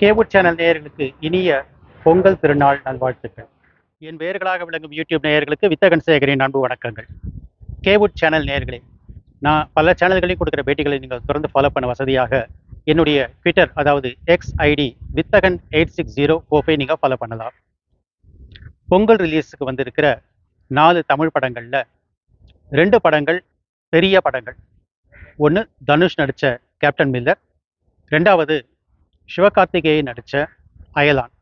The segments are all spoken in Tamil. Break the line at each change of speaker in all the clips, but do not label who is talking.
கேவுட் சேனல் நேயர்களுக்கு இனிய பொங்கல் திருநாள் நல்வாழ்த்துக்கள். என் வேர்களாக விளங்கும் யூடியூப் நேயர்களுக்கு வித்தகன் சேகரின் அன்பு வணக்கங்கள். கேவுட் சேனல் நேயர்களே நான் பல சேனல்களையும் கொடுக்குற பேட்டிகளை நீங்கள் தொடர்ந்து ஃபாலோ பண்ண வசதியாக என்னுடைய ட்விட்டர் அதாவது X ID Vithagan eight six zero four நீங்கள் ஃபாலோ பண்ணலாம். பொங்கல் ரிலீஸுக்கு வந்திருக்கிற நாலு தமிழ் படங்களில் ரெண்டு படங்கள் பெரிய படங்கள். ஒன்று தனுஷ் நடித்த கேப்டன் மில்லர் ரெண்டாவது சிவகார்த்திகேயன் நடித்த அயலான்.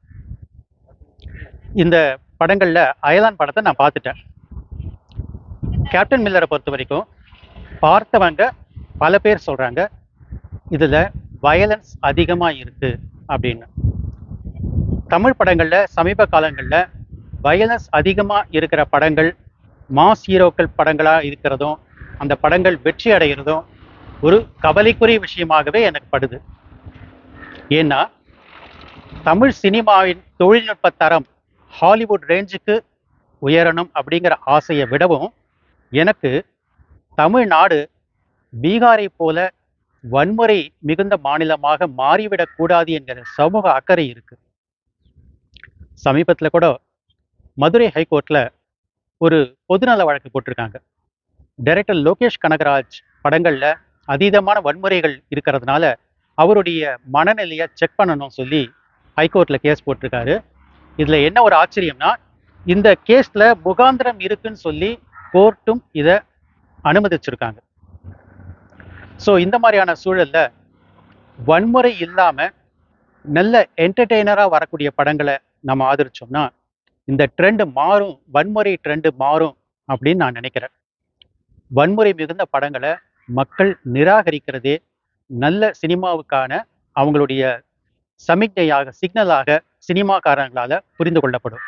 இந்த படங்களில் அயலான் படத்தை நான் பார்த்துட்டேன். கேப்டன் மில்லரை பொறுத்த வரைக்கும் பார்த்தவங்க பல பேர் சொல்கிறாங்க இதில் வயலன்ஸ் அதிகமாக இருக்குது அப்படின்னு. தமிழ் படங்களில் சமீப காலங்களில் வயலன்ஸ் அதிகமாக இருக்கிற படங்கள் மாஸ் ஹீரோக்கள் படங்களாக இருக்கிறதும் அந்த படங்கள் வெற்றி அடைகிறதும் ஒரு கவலைக்குரிய விஷயமாகவே எனக்கு படுது. ஏன்னா தமிழ் சினிமாவின் தொழில்நுட்ப தரம் ஹாலிவுட் ரேஞ்சுக்கு உயரணும் அப்படிங்கிற ஆசையை விடவும் எனக்கு தமிழ்நாடு பீகாரை போல வன்முறை மிகுந்த மாநிலமாக மாறிவிடக்கூடாது என்கிற சமூக அக்கறை இருக்கு. சமீபத்தில் கூட மதுரை ஹைகோர்ட்ல ஒரு பொதுநல வழக்கு போட்டிருக்காங்க. டைரக்டர் லோகேஷ் கனகராஜ் படங்களில் அதீதமான வன்முறைகள் இருக்கிறதுனால அவருடைய மனநிலையை செக் பண்ணணும் சொல்லி ஹைகோர்ட்டில் கேஸ் போட்டிருக்காரு. இதில் என்ன ஒரு ஆச்சரியம்னா இந்த கேஸில் முகாந்திரம் இருக்குன்னு சொல்லி கோர்ட்டும் இதை அனுமதிச்சிருக்காங்க. ஸோ இந்த மாதிரியான சூழலில் வன்முறை இல்லாமல் நல்ல என்டர்டெய்னராக வரக்கூடிய படங்களை நம்ம ஆதரிச்சோம்னா இந்த ட்ரெண்டு மாறும் வன்முறை ட்ரெண்டு மாறும் அப்படின்னு நான் நினைக்கிறேன். வன்முறை மிகுந்த படங்களை மக்கள் நிராகரிக்கிறதே நல்ல சினிமாவுக்கான அவங்களுடைய சமிக்ஞையாக சிக்னலாக சினிமாக்காரங்களால் புரிந்து கொள்ளப்படும்.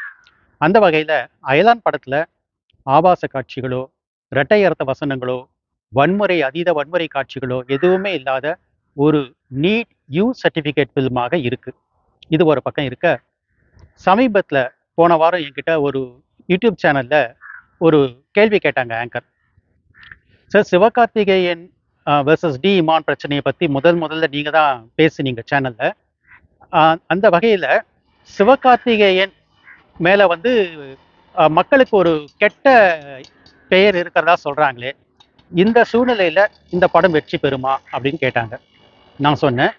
அந்த வகையில் அயலான் படத்தில் ஆபாச காட்சிகளோ இரட்டை அர்த்த வசனங்களோ வன்முறை அதீத வன்முறை காட்சிகளோ எதுவுமே இல்லாத ஒரு நீட் யூ சர்டிஃபிகேட் ஃபில்மாக இருக்குது இது ஒரு பக்கம் இருக்க. சமீபத்தில் போன வாரம் என்கிட்ட ஒரு யூடியூப் சேனலில் ஒரு கேள்வி கேட்டாங்க anchor. Sir Sivakarthikeyan versus D Imman பிரச்சனையை பற்றி முதல் முதல்ல நீங்கள் தான் பேசுனீங்க சேனலில் அந்த வகையில் சிவகார்த்திகேயன் மேலே வந்து மக்களுக்கு ஒரு கெட்ட பெயர் இருக்கிறதா சொல்கிறாங்களே இந்த சூழ்நிலையில் இந்த படம் வெற்றி பெறுமா அப்படின்னு கேட்டாங்க. நான் சொன்னேன்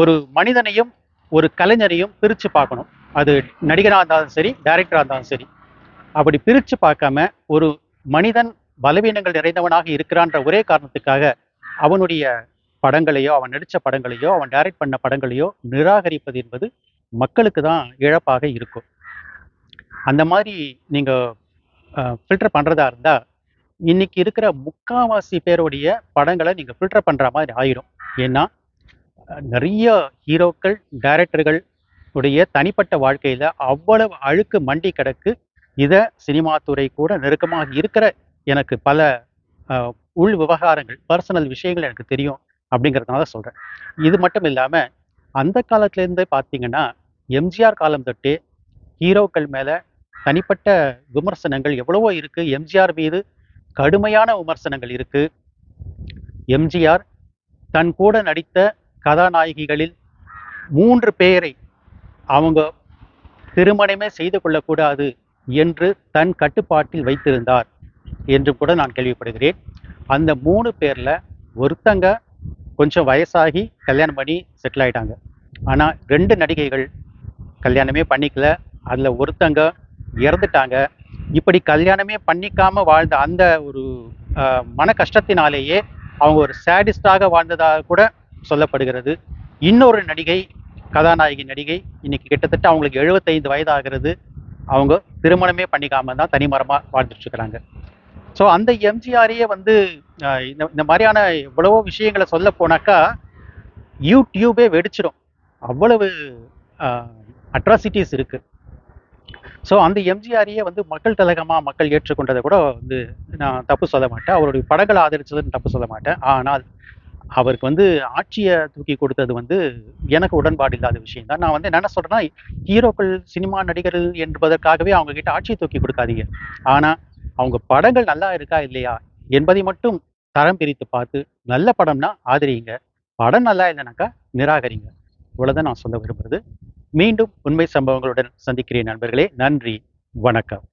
ஒரு மனிதனையும் ஒரு கலைஞரையும் பிரித்து பார்க்கணும். அது நடிகராக இருந்தாலும் சரி டைரக்டராக இருந்தாலும் சரி. அப்படி பிரித்து பார்க்காம ஒரு மனிதன் பலவீனங்கள் நிறைந்தவனாக இருக்கிறான்ற ஒரே காரணத்துக்காக அவனுடைய படங்களையோ அவன் நடித்த படங்களையோ அவன் டைரக்ட் பண்ண படங்களையோ நிராகரிப்பது என்பது மக்களுக்கு தான் இழப்பாக இருக்கும். அந்த மாதிரி நீங்கள் ஃபில்டர் பண்ணுறதா இருந்தால் இன்னைக்கு இருக்கிற முக்காவாசி பேருடைய படங்களை நீங்கள் ஃபில்டர் பண்ணுற மாதிரி ஆயிரும். ஏன்னா நிறைய ஹீரோக்கள் டைரக்டர்கள் உடைய தனிப்பட்ட வாழ்க்கையில் அவ்வளவு அழுக்கு மண்டி கிடக்கு. இதை சினிமா துறை கூட நெருக்கமாக இருக்கிற எனக்கு பல உள் விவகாரங்கள் பர்சனல் விஷயங்கள் எனக்கு தெரியும் அப்படிங்கிறதுனால சொல்கிறேன் இது மட்டும் இல்லாமல் அந்த காலத்துலேருந்தே பார்த்தீங்கன்னா எம்ஜிஆர் காலம் தொட்டே ஹீரோக்கள் மேலே தனிப்பட்ட விமர்சனங்கள் எவ்வளவோ இருக்குது எம்ஜிஆர் மீது கடுமையான விமர்சனங்கள் இருக்குது எம்ஜிஆர் தன் கூட நடித்த கதாநாயகிகளில் மூன்று பேரை அவங்க திருமணமே செய்து கொள்ளக்கூடாது என்று தன் கட்டுப்பாட்டில் வைத்திருந்தார். என்று கூட நான் கேள்விப்படுகிறேன். அந்த மூணு பேரில் ஒருத்தங்க கொஞ்சம் வயசாகி கல்யாணம் பண்ணி செட்டில் ஆகிட்டாங்க ஆனால் ரெண்டு நடிகைகள் கல்யாணமே பண்ணிக்கல. அதில் ஒருத்தங்க இறந்துட்டாங்க. இப்படி கல்யாணமே பண்ணிக்காமல் வாழ்ந்த அந்த ஒரு மன கஷ்டத்தினாலேயே அவங்க ஒரு சேடிஸ்டாக வாழ்ந்ததாக கூட சொல்லப்படுகிறது. இன்னொரு நடிகை கதாநாயகி நடிகை இன்னைக்கு கிட்டத்தட்ட அவங்களுக்கு எழுபத்தைந்து வயதாகிறது. அவங்க திருமணமே பண்ணிக்காம தான் தனிமரமாக வாழ்ந்துட்டு இருக்கிறாங்க. ஸோ அந்த எம்ஜிஆரையே வந்து இந்த இந்த மாதிரியான எவ்வளவோ விஷயங்களை சொல்ல போனாக்கா யூடியூபே வெடிச்சிடும் அவ்வளவு அட்ராசிட்டிஸ் இருக்குது ஸோ அந்த எம்ஜிஆரையே வந்து மக்கள் தலகமாக மக்கள் ஏற்றுக்கொண்டதை கூட வந்து நான் தப்பு சொல்ல மாட்டேன். அவருடைய படங்களை ஆதரிச்சதுன்னு தப்பு சொல்ல மாட்டேன். ஆனால் அவருக்கு வந்து ஆட்சியை தூக்கி கொடுத்தது வந்து எனக்கு உடன்பாடு இல்லாத விஷயம் தான். நான் வந்து என்ன சொல்கிறேன்னா ஹீரோக்கள் சினிமா நடிகர்கள் என்பதற்காகவே அவங்க கிட்ட ஆட்சியை தூக்கி கொடுக்காதீங்க. ஆனால் அவங்க படங்கள் நல்லா இருக்கா இல்லையா என்பதை மட்டும் தரம் பிரித்து பார்த்து நல்ல படம்னா ஆதரிங்க. படம் நல்லா இல்லைனாக்கா நிராகரிங்க. இவ்வளவுதான் நான் சொல்ல விரும்புறது. மீண்டும் உண்மை சம்பவங்களுடன் சந்திக்கிறேன் நண்பர்களே. நன்றி. வணக்கம்.